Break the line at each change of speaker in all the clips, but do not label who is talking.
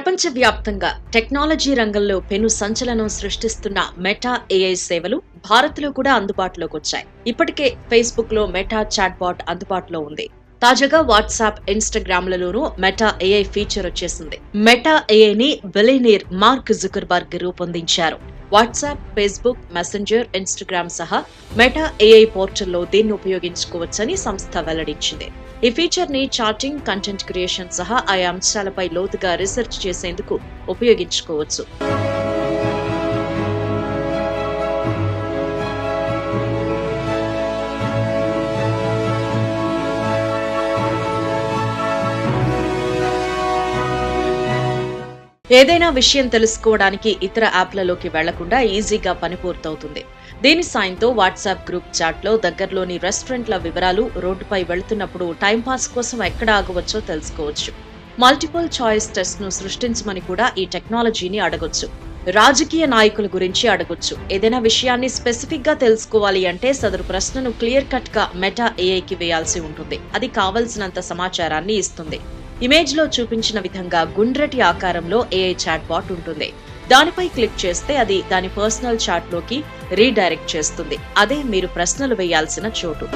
ప్రపంచవ్యాప్తంగా టెక్నాలజీ రంగంలో పెను సంచలనం సృష్టిస్తున్న మెటా ఏఐ సేవలు భారత్లో కూడా అందుబాటులోకి వచ్చాయి. ఇప్పటికే ఫేస్బుక్లో మెటా చాట్బాట్ అందుబాటులో ఉంది. తాజాగా వాట్సాప్ ఇన్స్టాగ్రామ్లలోనూ మెటా ఏఐ ఫీచర్ వచ్చేసింది. మెటా ఏఐని బిలినీర్ మార్క్ జుకర్బర్గ్ రూపొందించారు. వాట్సాప్ ఫేస్బుక్ మెసెంజర్ ఇన్స్టాగ్రామ్ సహా మెటా ఏఐ పోర్టల్లో దీన్ని ఉపయోగించుకోవచ్చని సంస్థ వెల్లడించింది. ఈ ఫీచర్ని చాటింగ్ కంటెంట్ క్రియేషన్ సహా ఆయా అంశాలపై లోతుగా రీసెర్చ్ చేసేందుకు ఉపయోగించుకోవచ్చు. ఏదైనా విషయం తెలుసుకోవడానికి ఇతర యాప్లలోకి వెళ్ళకుండా ఈజీగా పని పూర్తవుతుంది. దీని సాయంతో వాట్సాప్ గ్రూప్ చాట్లో దగ్గరలోని రెస్టారెంట్ల వివరాలు రోడ్డుపై వెళుతున్నప్పుడు టైంపాస్ కోసం ఎక్కడ ఆగవచ్చో తెలుసుకోవచ్చు. మల్టిపుల్ చాయిస్ టెస్ట్ను సృష్టించమని కూడా ఈ టెక్నాలజీని అడగొచ్చు. రాజకీయ నాయకుల గురించి అడగొచ్చు. ఏదైనా విషయాన్ని స్పెసిఫిక్గా తెలుసుకోవాలి అంటే సదరు ప్రశ్నను క్లియర్ కట్గా మెటా ఏఐకి వేయాల్సి ఉంటుంది. అది కావలసినంత సమాచారాన్ని ఇస్తుంది. ఇమేజ్లో చూపించిన విధంగా గుండ్రటి ఆకారంలో ఏఐ చాట్ బాట్ ఉంటుంది. దానిపై క్లిక్ చేస్తే అది దాని పర్సనల్ చాట్లోకి రీడైరెక్ట్ చేస్తుంది. అదే మీరు ప్రశ్నలు వేయాల్సిన చోటు.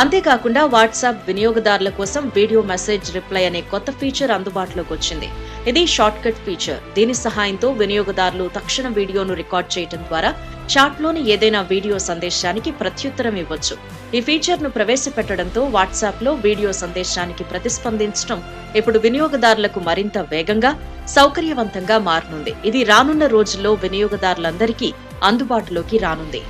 అంతేకాకుండా వాట్సాప్ వినియోగదారుల కోసం వీడియో మెసేజ్ రిప్లై అనే కొత్త ఫీచర్ అందుబాటులోకి వచ్చింది. ఇది షార్ట్ కట్ ఫీచర్. దీని సహాయంతో వినియోగదారులు తక్షణ వీడియోను రికార్డ్ చేయడం ద్వారా చాట్లోని ఏదైనా వీడియో సందేశానికి ప్రత్యుత్తరం ఇవ్వచ్చు. ఈ ఫీచర్ను ప్రవేశపెట్టడంతో వాట్సాప్లో వీడియో సందేశానికి ప్రతిస్పందించడం ఇప్పుడు వినియోగదారులకు మరింత వేగంగా సౌకర్యవంతంగా మారనుంది ఇది రానున్న రోజుల్లో వినియోగదారులందరికీ అందుబాటులోకి రానుంది.